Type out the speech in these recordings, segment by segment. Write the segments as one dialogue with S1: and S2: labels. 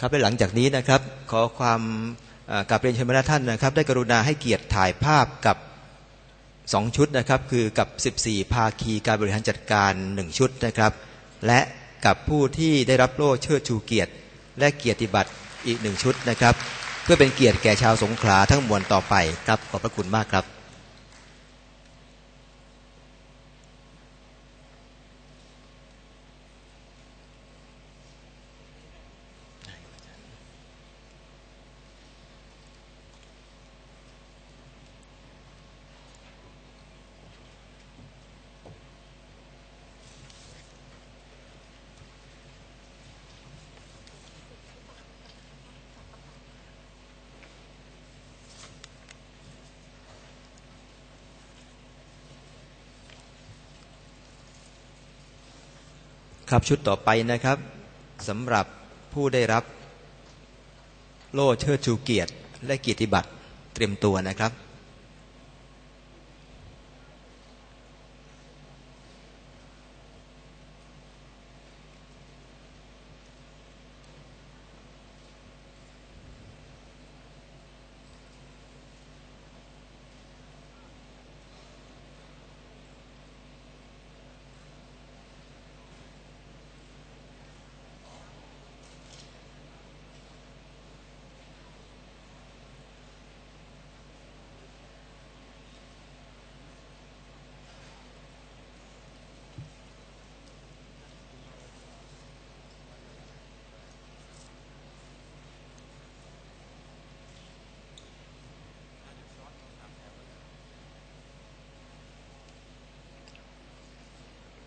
S1: ครับและหลังจากนี้นะครับ ขอความกราบเรียนเชิญพระท่านนะครับ ได้กรุณาให้เกียรติถ่ายภาพกับ2ชุดนะครับ คือกับ 14 ภาคีการบริหารจัดการ1ชุดนะครับ และกับผู้ที่ได้รับโล่เชิดชูเกียรติ และเกียรติบัตรอีกหนึ่งชุดนะครับ เพื่อเป็นเกียรติแก่ชาวสงขลาทั้งมวลต่อไปครับขอบพระคุณมากครับ ครับชุดต่อไปนะครับสำหรับผู้ได้รับ โล่เชิดชูเกียรติ และเกียรติบัตรเตรียมตัวนะครับ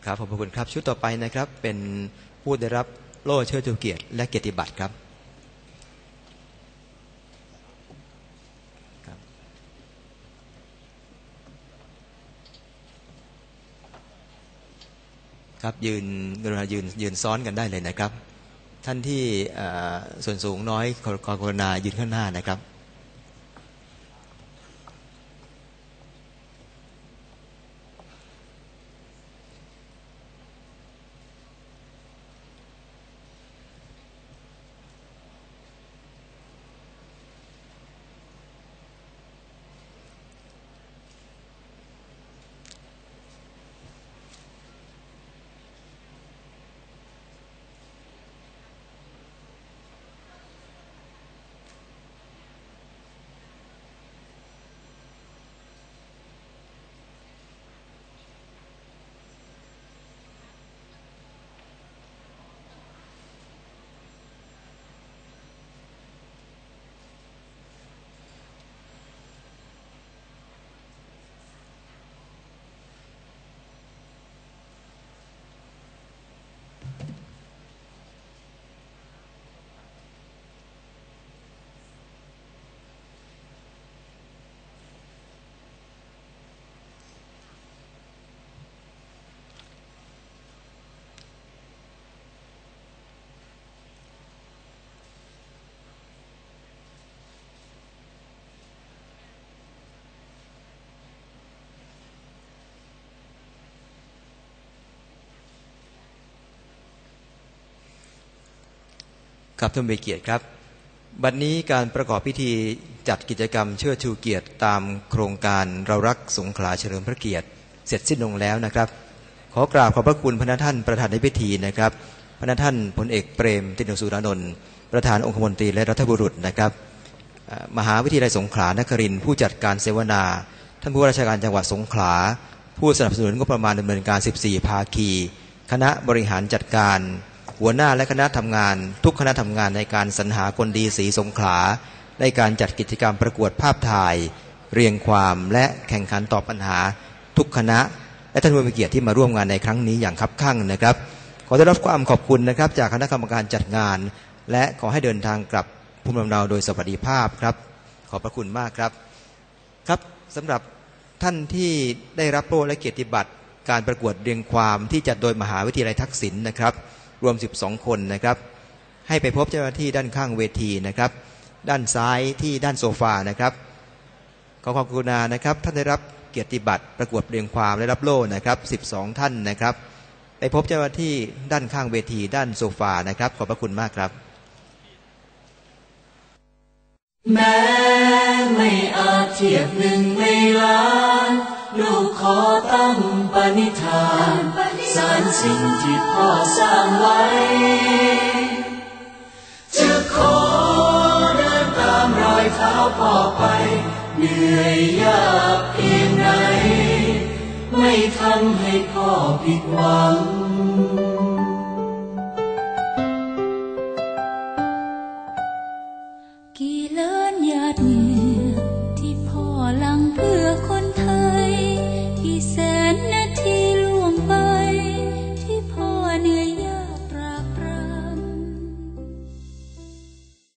S1: ครับขอบคุณครับชุดต่อไปนะครับ เป็นผู้ได้รับโล่เชิดชูเกียรติและเกียรติบัตรครับครับยืนกรุณายืนยืนซ้อนกันได้เลยนะครับ ท่านที่ส่วนสูงน้อยขอขอกรุณายืนข้างหน้านะครับ ครับท่านเบเกียรติครับบัดนนี้การประกอบพิธีจัดกิจกรรมเชิดชูเกียรติตามโครงการเรารักสงขลาเฉลิมพระเกียรติ เสร็จสิ้นลงแล้วนะครับ ขอกราบขอบพระคุณพระท่านประธานในพิธีนะครับ พระท่านพลเอกเปรมตินสุรานนท์ประธานองคมนตรีและรัฐบุรุษนะครับ มหาวิทยาลัยสงขลานครินผู้จัดการเสวนา ท่านผู้ว่าราชการจังหวัดสงขลา ผู้สนับสนุนงบประมาณดำเนินการ 14 ภาคี คณะบริหารจัดการ หัวหน้าและคณะทำงาน ทุกคณะทำงานในการสรรหาคนดีสีสงขลาในการจัดกิจกรรมประกวดภาพถ่าย เรียงความและแข่งขันตอบปัญหา ทุกคณะ และท่านผู้มีเกียรติที่มาร่วมงานในครั้งนี้อย่างคับคั่งนะครับ ขอได้รับความขอบคุณนะครับ จากคณะกรรมการจัดงาน และขอให้เดินทางกลับภูมิลำเนาโดยสวัสดิภาพครับ ขอบพระคุณมากครับครับสำหรับท่านที่ได้รับโล่และเกียรติบัตรการประกวดเรียงความที่จัดโดยมหาวิทยาลัยทักษิณนะครับ รวม 12 คนนะครับ ให้ไปพบเจ้าหน้าที่ด้านข้างเวทีนะครับ ด้านซ้ายที่ด้านโซฟานะครับ ขอความกรุณานะครับ ท่านได้รับเกียรติบัตรประกวดเรียงความและรับโล่นะครับ 12 ท่านนะครับ ไปพบเจ้าหน้าที่ด้านข้างเวทีด้านโซฟานะครับ ขอบพระคุณมากครับ
S2: แม้ไม่อาจเทียบหนึ่งในล้าน ลูกขอตั้งปณิธาน สิ่งที่พ่อสร้างไว้ จะขอเดินตามรอยเท้าพ่อไป เหนื่อยยากเพียงไหนไม่ทำให้พ่อผิดหวัง